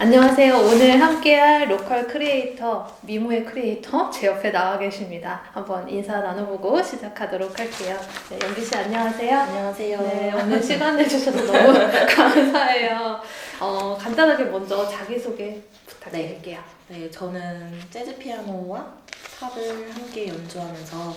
안녕하세요. 오늘 함께할 로컬 크리에이터, 미모의 크리에이터 제 옆에 나와 계십니다. 한번 인사 나눠보고 시작하도록 할게요. 네, 연비 씨 안녕하세요. 안녕하세요. 네, 오늘 시간 내주셔서 너무 감사해요. 어, 간단하게 먼저 자기소개 부탁드릴게요. 네, 저는 재즈 피아노와 팝을 함께 연주하면서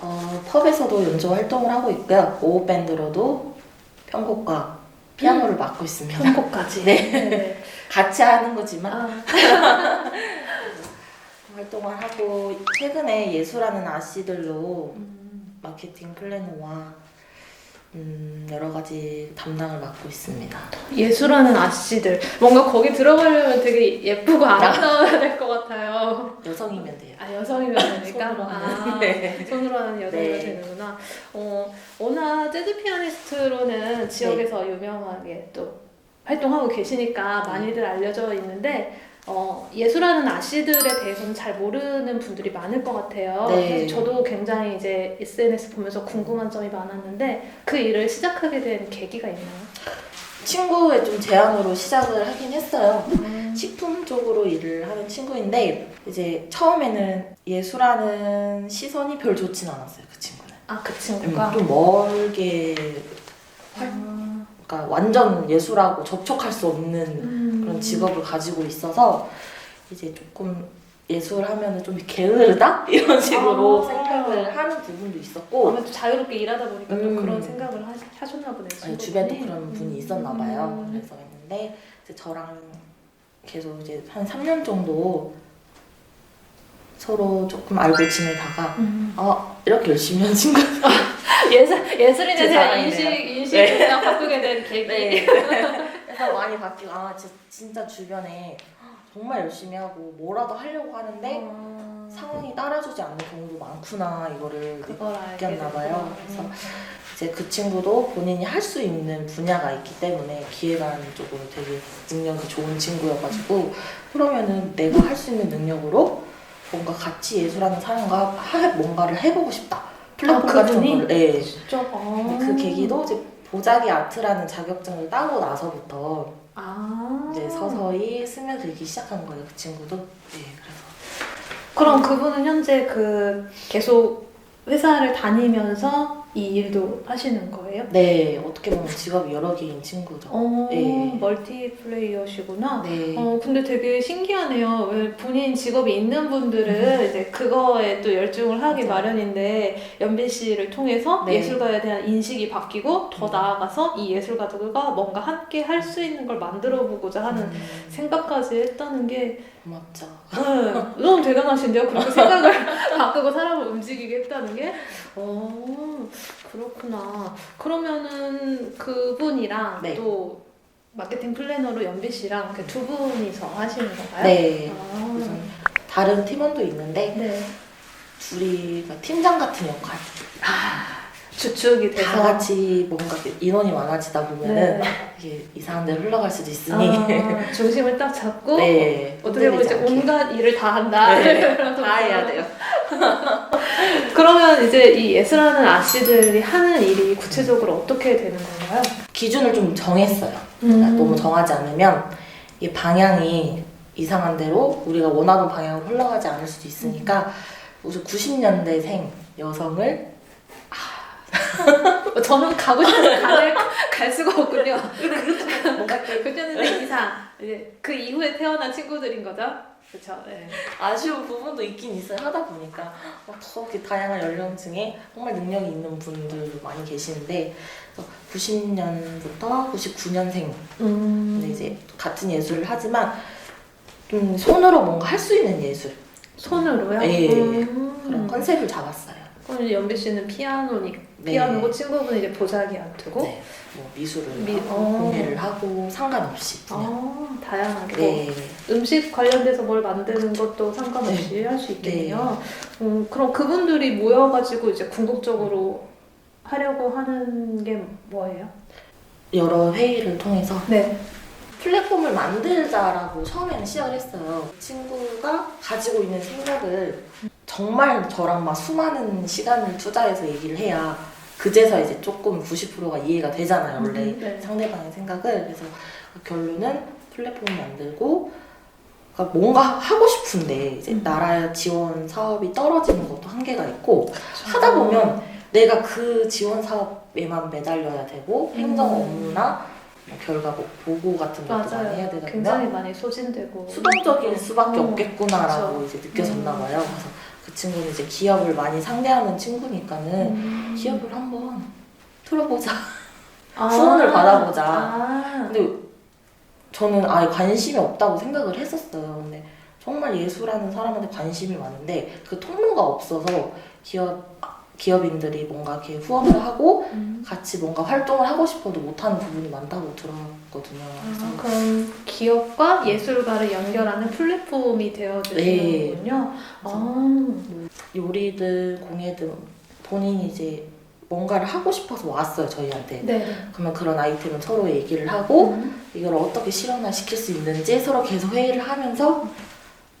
어, 펍에서도 연주 활동을 하고 있고요. 오후 밴드로도 편곡과 피아노를 맡고 있습니다. 편곡까지. 네. 네. 같이 하는 거지만 아, 활동을 하고 최근에 예술하는 아씨들로 음, 마케팅 플래너와 음, 여러 가지 담당을 맡고 있습니다. 예술하는 아씨들. 뭔가 거기 들어가려면 되게 예쁘고 아름다워야 될 것 같아요. 여성이면 돼요. 아 여성이면 되니까 손으로 하는. 아, 네. 손으로 하는 여성이면 네. 되는구나. 어 워낙 재즈 피아니스트로는 지역에서 유명하게 또 활동하고 계시니까 많이들 알려져 있는데 어 예술하는 아씨들에 대해서는 잘 모르는 분들이 많을 것 같아요. 네. 그래서 저도 굉장히 이제 SNS 보면서 궁금한 점이 많았는데 그 일을 시작하게 된 계기가 있나요? 친구의 좀 제안으로 시작을 하긴 했어요. 식품 쪽으로 일을 하는 친구인데 이제 처음에는 예술하는 시선이 별 좋진 않았어요 그 친구는 아그 음, 친구가 좀 멀게 아, 그러니까 완전 예술하고 접촉할 수 없는 음. 그런 직업을 가지고 있어서 이제 조금 예술하면 좀 게으르다 이런 식으로 아. 생각을 하는 부분도 있었고 아무래도 자유롭게 일하다 보니까 또 음. 그런 생각을 하, 하셨나 보네요. 아니, 친구분이. 주변에 그런 분이 있었나 봐요. 음. 그래서 했는데 이제 저랑 계속 이제 한 3년 정도 서로 조금 알고 지내다가 음. 아 이렇게 열심히 하는 친구 예술 예술인에 제 대한. 인식 인식을 네. 바꾸게 된 계기. 네. 그래서 많이 바뀌고 아 지- 진짜 주변에 정말 열심히 하고 뭐라도 하려고 하는데 어, 상황이 따라주지 않는 경우도 많구나 이거를 그걸 알게 느꼈나 봐요. 됐구나. 그래서 이제 그 친구도 본인이 할 수 있는 분야가 있기 때문에 기획안 쪽으로 되게 능력이 좋은 친구여가지고 그러면은 내가 할 수 있는 능력으로 뭔가 같이 예술하는 사람과 하- 뭔가를 해보고 싶다. 플랫폼 아, 같은 그분이? 거를. 네. 진짜. 아. 근데 그 계기도 이제 보자기 아트라는 자격증을 따고 나서부터 아. 이제 서서히 스며들기 시작한 거예요. 그 친구도. 네, 그래서 그럼 그분은 현재 그 계속 회사를 다니면서 이 일도 하시는 거예요? 네 어떻게 보면 직업이 여러 개인 친구죠. 어, 네. 멀티 플레이어시구나. 네. 어, 근데 되게 신기하네요. 왜 본인 직업이 있는 분들은 이제 그거에 또 열중을 하기 음. 맞아요. 마련인데 연빈 씨를 통해서 네. 예술가에 대한 인식이 바뀌고 더 음. 나아가서 이 예술가들과 뭔가 함께 할 수 있는 걸 만들어 보고자 하는 음, 생각까지 했다는 게 고맙죠. 네, 너무 대단하신데요. 그렇게 생각을 바꾸고 사람을 움직이게 했다는 게. 어, 그렇구나. 그러면은 그분이랑 네. 또 마케팅 플래너로 연비 씨랑 이렇게 두 분이서 하시는 건가요? 네. 아, 다른 팀원도 있는데 네. 둘이 그러니까 팀장 같은 역할. 아, 주축이 돼서. 다 같이 뭔가 인원이 많아지다 보면은 네. 이게 이상한 데로 흘러갈 수도 있으니. 아, 중심을 딱 잡고 네. 어떻게 보면 이제 흔들리지 않게. 온갖 일을 다 한다. 네, 다 해야 돼요. 이제 이 예술하는 아씨들이 하는 일이 구체적으로 어떻게 되는 건가요? 기준을 좀 정했어요. 그러니까 음. 너무 정하지 않으면 이 방향이 이상한 대로 우리가 원하던 방향으로 흘러가지 않을 수도 있으니까 우선 90년대생 여성을 어, 저는 가고 싶어서 갈, 갈 수가 없군요. 뭔가 이렇게 교전생 이상 이제 그 이후에 태어난 친구들인 거죠. 그렇죠. 네. 아쉬운 부분도 있긴 있어요. 하다 보니까 더 이렇게 다양한 연령층에 정말 능력이 있는 분들도 많이 계시는데 90년부터 99년생 음. 근데 이제 같은 예술을 하지만 좀 손으로 뭔가 할 수 있는 예술 손으로요? 예. 음. 그런 컨셉을 잡았어요. 그럼 이제 연비 씨는 피아노니 네. 피아노고 친구분은 이제 보자기 아트고. 네, 뭐 미술을 미- 하고 어. 공예를 하고 상관없이 그냥. 아, 다양하게. 네. 음식 관련돼서 뭘 만드는 것도 상관없이 할 수 있겠네요. 네. 음, 그럼 그분들이 모여가지고 이제 궁극적으로 하려고 하는 게 뭐예요? 여러 회의를 통해서 네. 플랫폼을 만들자라고 처음에는 시작을 했어요. 친구가 가지고 있는 생각을 정말 저랑 막 수많은 시간을 투자해서 얘기를 해야 그제서 이제 조금 90%가 이해가 되잖아요 원래 음, 네. 상대방의 생각을 그래서 그 결론은 플랫폼 만들고 그러니까 뭔가 하고 싶은데 이제 음. 나라 지원 사업이 떨어지는 것도 한계가 있고 하다 보면 내가 그 지원 사업에만 매달려야 되고 음. 행정 업무나 뭐 결과 뭐 보고 같은 것도 많이 해야 맞아요. 되다 굉장히 보면 많이 소진되고 수동적일 수밖에 음, 없겠구나라고 그쵸. 이제 느껴졌나 음. 봐요. 그래서 그 친구는 이제 기업을 많이 상대하는 친구니까는 음. 기업을 한번 틀어보자. 아. 후원을 받아보자. 아. 근데 저는 아예 관심이 없다고 생각을 했었어요. 근데 정말 예술하는 사람한테 관심이 많은데 그 통로가 없어서 기업 기업인들이 뭔가 이렇게 후원을 하고 음. 같이 뭔가 활동을 하고 싶어도 못하는 부분이 많다고 들었거든요. 그래서 아, 그럼 기업과 예술가를 연결하는 플랫폼이 되어주시는군요. 아, 요리든 공예든 본인이 이제 뭔가를 하고 싶어서 왔어요 저희한테. 네. 그러면 그런 아이템을 서로 얘기를 하고 음. 이걸 어떻게 실현화 시킬 수 있는지 서로 계속 회의를 하면서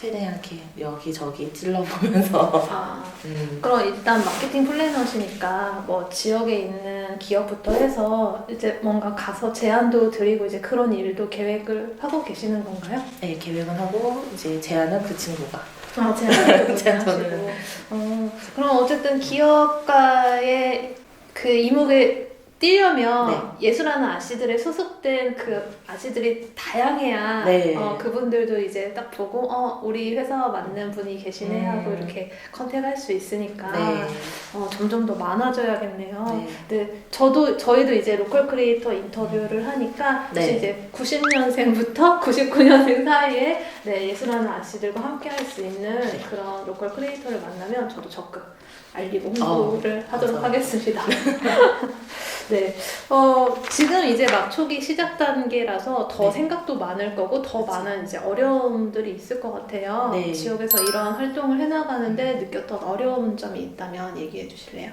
최대한 이렇게 여기저기 찔러보면서 아, 음. 그럼 일단 마케팅 플래너시니까 뭐 지역에 있는 기업부터 해서 이제 뭔가 가서 제안도 드리고 이제 그런 일도 계획을 하고 계시는 건가요? 네, 계획은 하고 이제 제안은 그 친구가 아, 제안도 제안 하시고. 저는. 어, 그럼 어쨌든 기업가의 그 이목에 띄려면 네. 예술하는 아씨들에 소속된 그 아씨들이 다양해야 네. 어, 그분들도 이제 딱 보고 어 우리 회사와 맞는 분이 계시네 음. 하고 이렇게 컨택할 수 있으니까 네. 어, 점점 더 많아져야겠네요. 네. 네, 저도 저희도 이제 로컬 크리에이터 인터뷰를 하니까 네. 이제 90년생부터 99년생 사이에 네, 예술하는 아씨들과 함께할 수 있는 네. 그런 로컬 크리에이터를 만나면 저도 적극 알리고 홍보를 하도록 어, 맞아요. 하겠습니다. 네, 어, 지금 이제 막 초기 시작 단계라서 더 네. 생각도 많을 거고 더 그치. 많은 이제 어려움들이 있을 것 같아요. 네. 지역에서 이러한 활동을 해나가는데 느꼈던 어려운 점이 있다면 얘기해 주실래요?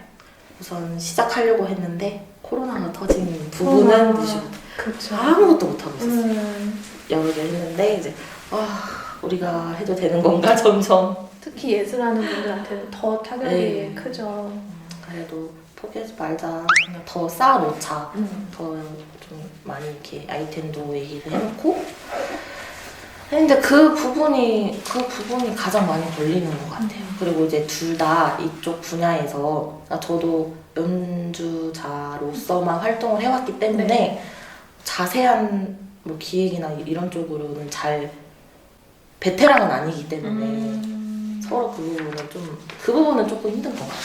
우선 시작하려고 했는데 코로나가 터진 부분은 어, 무시 그렇죠. 아무것도 못하고 있었어요. 음, 여러 개 했는데 이제 아 우리가 해도 되는 건가 점점 특히 예술하는 분들한테는 더 타격이 네. 크죠. 음, 그래도 포기하지 말자 그냥 더 쌓아놓자 음. 더좀 많이 이렇게 아이템도 얘기를 해놓고 근데 그 부분이 그 부분이 가장 많이 걸리는 것 같아요. 그리고 이제 둘 다 이쪽 분야에서 아, 저도 연주자로서만 활동을 해왔기 때문에 네. 자세한 뭐 기획이나 이런 쪽으로는 잘 베테랑은 아니기 때문에 음. 서로 그 부분은 좀 그 부분은 조금 힘든 것 같아요.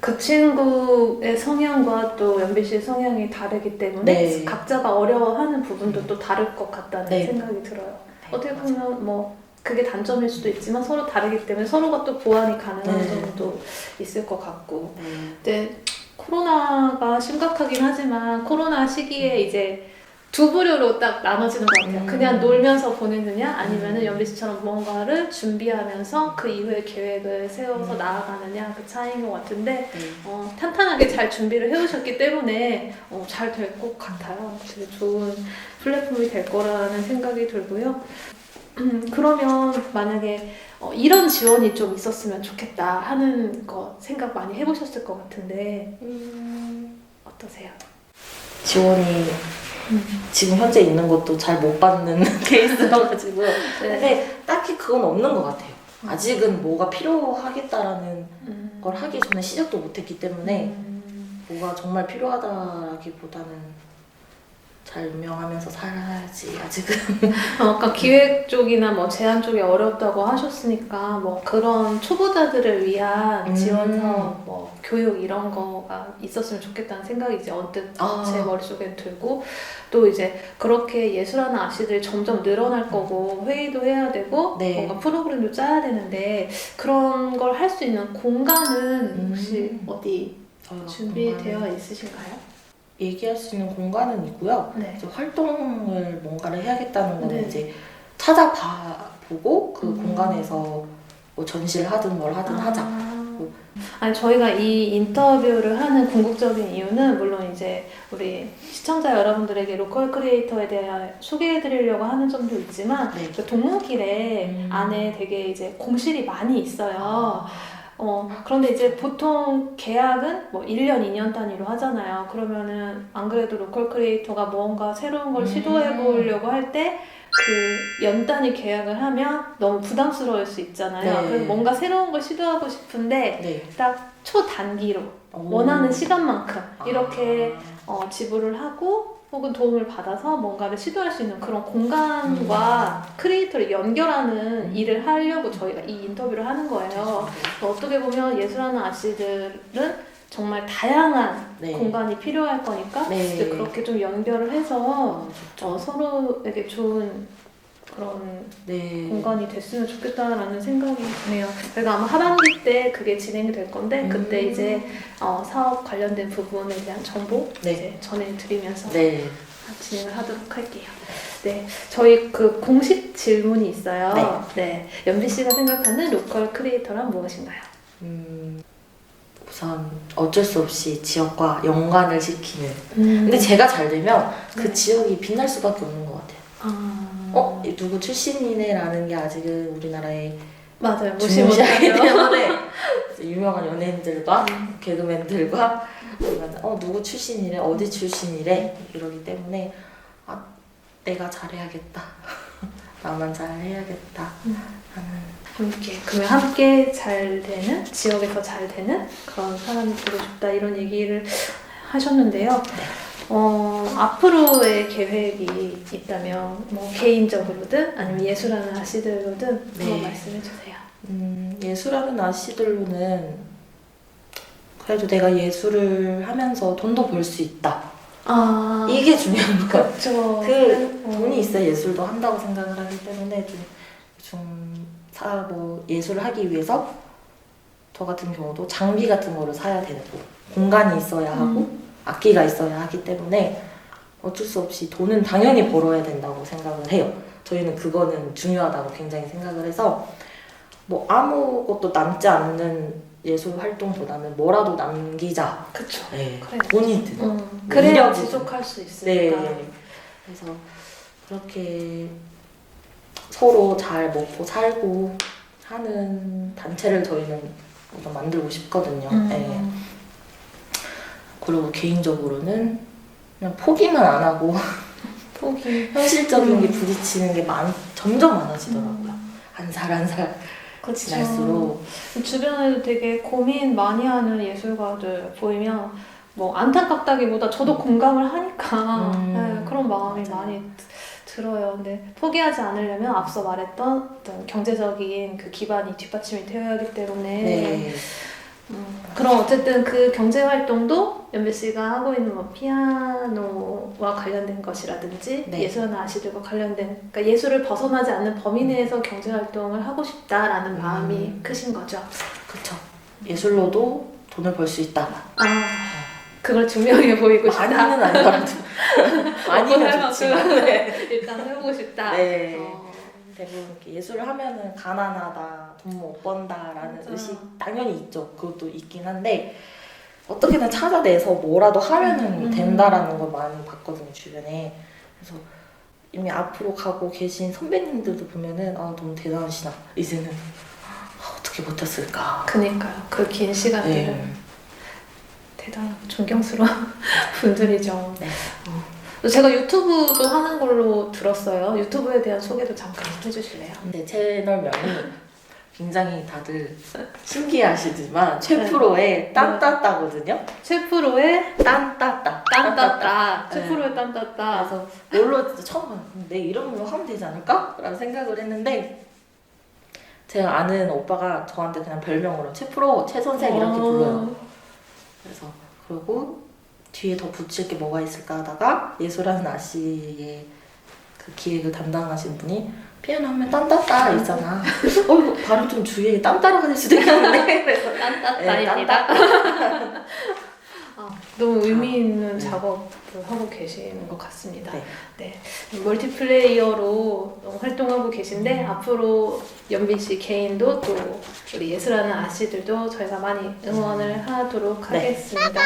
그 친구의 성향과 또 연비 씨의 성향이 다르기 때문에 네. 각자가 어려워하는 부분도 또 다를 것 같다는 네. 생각이 들어요. 어떻게 보면 뭐 그게 단점일 수도 있지만 서로 다르기 때문에 서로가 또 보완이 가능한 네. 점도 있을 것 같고 네. 근데 코로나가 심각하긴 하지만 코로나 시기에 이제 두 부류로 딱 나눠지는 것 같아요. 음. 그냥 놀면서 보내느냐 아니면은 음. 연비 씨처럼 뭔가를 준비하면서 그 이후에 계획을 세워서 음. 나아가느냐 그 차이인 것 같은데 네. 어, 탄탄하게 잘 준비를 해오셨기 때문에 어, 잘 될 것 같아요. 되게 좋은 플랫폼이 될 거라는 생각이 들고요. 음, 그러면 만약에 어, 이런 지원이 좀 있었으면 좋겠다 하는 거 생각 많이 해보셨을 것 같은데 음, 어떠세요? 지원이 지금 현재 있는 것도 잘 못 받는 케이스여가지고 네. 근데 딱히 그건 없는 것 같아요. 아직은 뭐가 필요하겠다라는 음. 걸 하기 전에 시작도 못했기 때문에 음. 뭐가 정말 필요하다라기보다는 잘 운명하면서 살아야지 아직은 어, 아까 기획 쪽이나 뭐 제안 쪽이 어렵다고 하셨으니까 뭐 그런 초보자들을 위한 음. 지원 사업, 뭐 교육 이런 거가 있었으면 좋겠다는 생각이 이제 언뜻 아. 제 머릿속에 들고 또 이제 그렇게 예술하는 아씨들이 점점 늘어날 거고 회의도 해야 되고 네. 뭔가 프로그램도 짜야 되는데 그런 걸 할 수 있는 공간은 혹시 음. 어디 저희가 준비되어 있으신가요? 얘기할 수 있는 공간은 있고요. 네. 이제 활동을 뭔가를 해야겠다는 거는 네. 이제 찾아봐 보고 그 음. 공간에서 뭐 전시를 하든 뭘 하든 하자. 아, 아니 저희가 이 인터뷰를 하는 궁극적인 이유는 물론 이제 우리 시청자 여러분들에게 로컬 크리에이터에 대해 소개해드리려고 하는 점도 있지만 네. 그 동문길에 음. 안에 되게 이제 공실이 많이 있어요. 어, 그런데 이제 보통 계약은 뭐 1년, 2년 단위로 하잖아요. 그러면은 안 그래도 로컬 크리에이터가 뭔가 새로운 걸 음. 시도해 보려고 할 때 그 연 단위 계약을 하면 너무 부담스러울 수 있잖아요. 네. 그래서 뭔가 새로운 걸 시도하고 싶은데 네. 딱 초단기로 오. 원하는 시간만큼 아. 이렇게 어, 지불을 하고 혹은 도움을 받아서 뭔가를 시도할 수 있는 그런 공간과 크리에이터를 연결하는 음. 일을 하려고 저희가 이 인터뷰를 하는 거예요. 어떻게 보면 예술하는 아씨들은 정말 다양한 네. 공간이 필요할 거니까 네. 그렇게 좀 연결을 해서 어, 어, 서로에게 좋은 그런 네. 공간이 됐으면 좋겠다라는 생각이 드네요. 그래서 아마 하반기 때 그게 진행이 될 건데 그때 음. 이제 어, 사업 관련된 부분에 대한 정보 네. 이제 전해드리면서 네. 진행을 하도록 할게요. 네, 저희 그 공식 질문이 있어요. 네, 연비 씨가 생각하는 로컬 크리에이터란 무엇인가요? 음, 우선 어쩔 수 없이 지역과 연관을 시키는. 음. 근데 제가 잘 되면 그 네. 지역이 빛날 수밖에 없는 것 같아요. 아, 어, 이 누구 출신이네라는 게 아직은 우리나라의 맞아요. 무시 중요시하기. 때문에 유명한 연예인들과 음. 개그맨들과 아니면 어 누구 출신이래 어디 출신이래 이러기 때문에 아 내가 잘해야겠다 나만 잘해야겠다 음. 하는 함께 그러면 함께 잘 되는 지역에서 잘 되는 그런 사람이 되고 싶다 이런 얘기를 하셨는데요. 어, 앞으로의 계획이 있다면 뭐 개인적으로든 아니면 예술하는 아씨들로든 네. 한번 말씀해 주세요. 음, 예술하는 아씨들로는 그래도 내가 예술을 하면서 돈도 벌 수 있다 아 이게 중요한 것 같아요. 그 어. 돈이 있어야 예술도 한다고 생각을 하기 때문에 좀 좀 사 뭐 예술을 하기 위해서 저 같은 경우도 장비 같은 거를 사야 되고 공간이 있어야 하고 음. 악기가 있어야 하기 때문에 어쩔 수 없이 돈은 당연히 벌어야 된다고 생각을 해요. 저희는 그거는 중요하다고 굉장히 생각을 해서 뭐 아무것도 남지 않는 예술 활동보다는 뭐라도 남기자. 그쵸. 네. 그래. 돈이 드. 음, 그래야 지속할 수 네. 있으니까. 그래서 그렇게 서로 잘 먹고 살고 하는 단체를 저희는 우선 만들고 싶거든요. 음. 네. 그리고 개인적으로는 그냥 포기만 안 하고 포기. 현실적인 음. 게 부딪히는 게 많, 점점 많아지더라고요. 음. 한살 한 살 그쵸. 지날수록 주변에도 되게 고민 많이 하는 예술가들 보이면 뭐 안타깝다기보다 저도 공감을 하니까 음, 네, 그런 마음이 맞아요. 많이 드- 들어요. 근데 포기하지 않으려면 앞서 말했던 어떤 경제적인 그 기반이 뒷받침이 되어야 하기 때문에 네. 음, 그럼 어쨌든 그 경제 활동도 연배 씨가 하고 있는 뭐 피아노와 관련된 것이라든지 네. 예술하는 아시들과 관련된 그러니까 예술을 벗어나지 않는 범위 내에서 경제 활동을 하고 싶다라는 음. 마음이 크신 거죠. 그쵸. 예술로도 돈을 벌 수 있다. 아 그걸 증명해 보이고 싶다. 많이는 아니더라도 많이는 해볼 좋지만 네. 일단 해보고 싶다. 네. 어, 대부분 이렇게 예술을 하면은 가난하다, 돈 못 번다라는 맞아. 의식 당연히 있죠. 그것도 있긴 한데 어떻게든 찾아내서 뭐라도 하면은 음. 된다라는 걸 많이 봤거든요 주변에. 그래서 이미 앞으로 가고 계신 선배님들도 보면은 아 너무 대단하시다. 이제는 아, 어떻게 버텼을까. 그니까요. 그 긴 시간들을 네. 대단하고 존경스러운 분들이죠. 네. 어. 제가 유튜브도 하는 걸로 들었어요. 유튜브에 대한 소개도 잠깐 해주실래요? 근데 채널명이 굉장히 다들 신기해하시지만 최프로의 딴따따거든요. 셰프로의 딴따따. 딴따따. 네. 셰프로의 딴따따. 그래서 뭘로 처음 내 이름으로 하면 되지 않을까? 라는 생각을 했는데 제가 아는 오빠가 저한테 그냥 별명으로 최프로 최선생 이렇게 어. 불러요. 그래서 그러고 뒤에 더 붙일 게 뭐가 있을까 하다가 예술하는 아씨의 그 기획을 담당하신 분이 피아노 하면 딴따따 있잖아. 어 이거 발음 좀 주의해. 딴따라가 될 수도 있겠는데. 그래서 네, 딴따따입니다. 어, 너무 의미 있는 네. 작업을 하고 계시는 것 같습니다. 네. 네. 멀티플레이어로 활동하고 계신데 음. 앞으로 연빈 씨 개인도 또 우리 예술하는 아씨들도 저희가 많이 응원을 하도록 네. 하겠습니다.